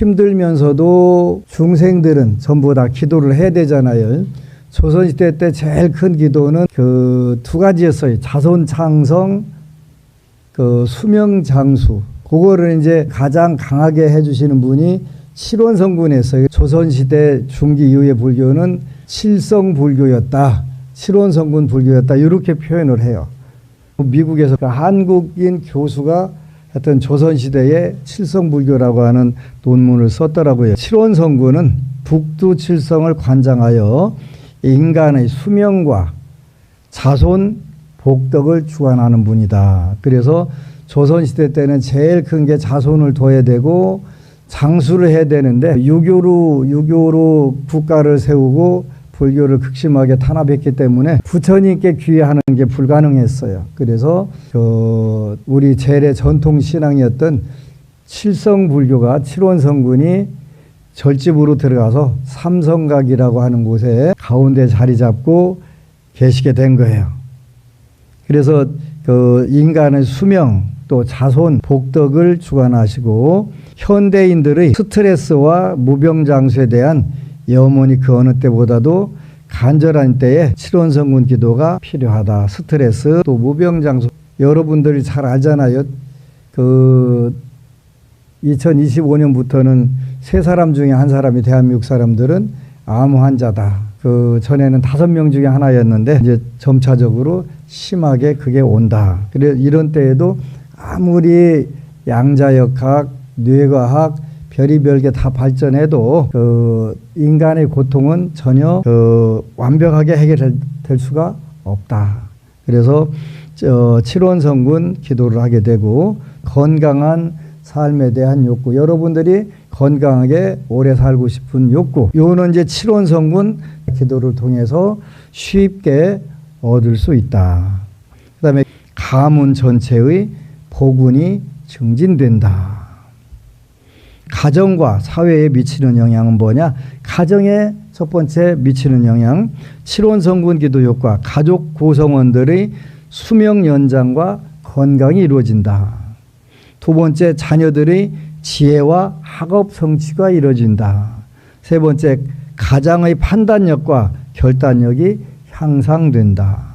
힘들면서도 중생들은 전부 다 기도를 해야 되잖아요. 조선시대 때 제일 큰 기도는 그 두 가지였어요. 자손 창성, 그 수명 장수. 그거를 이제 가장 강하게 해주시는 분이 칠원성군이었어요. 조선시대 중기 이후의 불교는 칠성 불교였다. 칠원성군 불교였다. 이렇게 표현을 해요. 미국에서 그 한국인 교수가 하여튼 조선시대에 칠성불교라고 하는 논문을 썼더라고요. 칠원성군은 북두 칠성을 관장하여 인간의 수명과 자손 복덕을 주관하는 분이다. 그래서 조선시대 때는 제일 큰 게 자손을 둬야 되고 장수를 해야 되는데 유교로 유교로 국가를 세우고 불교를 극심하게 탄압했기 때문에 부처님께 귀의하는 게 불가능했어요. 그래서 그 우리 제례 전통 신앙이었던 칠성 불교가 칠원성군이 절집으로 들어가서 삼성각이라고 하는 곳에 가운데 자리 잡고 계시게 된 거예요. 그래서 그 인간의 수명 또 자손 복덕을 주관하시고 현대인들의 스트레스와 무병장수에 대한 염원이 그 어느 때보다도 간절한 때에 칠원성군 기도가 필요하다. 스트레스 또 무병장수 여러분들이 잘 알잖아요. 그 2025년부터는 세 사람 중에 한 사람이 대한민국 사람들은 암 환자다. 그 전에는 다섯 명 중에 하나였는데 이제 점차적으로 심하게 그게 온다. 그래 이런 때에도 아무리 양자역학, 뇌과학, 별의별 게 다 발전해도 그 인간의 고통은 전혀 그 완벽하게 해결될 수가 없다. 그래서 저 칠원성군 기도를 하게 되고 건강한 삶에 대한 욕구 여러분들이 건강하게 오래 살고 싶은 욕구 요는 이제 칠원성군 기도를 통해서 쉽게 얻을 수 있다. 그다음에 가문 전체의 복운이 증진된다. 가정과 사회에 미치는 영향은 뭐냐? 가정에 첫 번째 미치는 영향, 칠원 성군 기도 효과, 가족 구성원들의 수명 연장과 건강이 이루어진다. 두 번째, 자녀들의 지혜와 학업 성취가 이루어진다. 세 번째, 가장의 판단력과 결단력이 향상된다.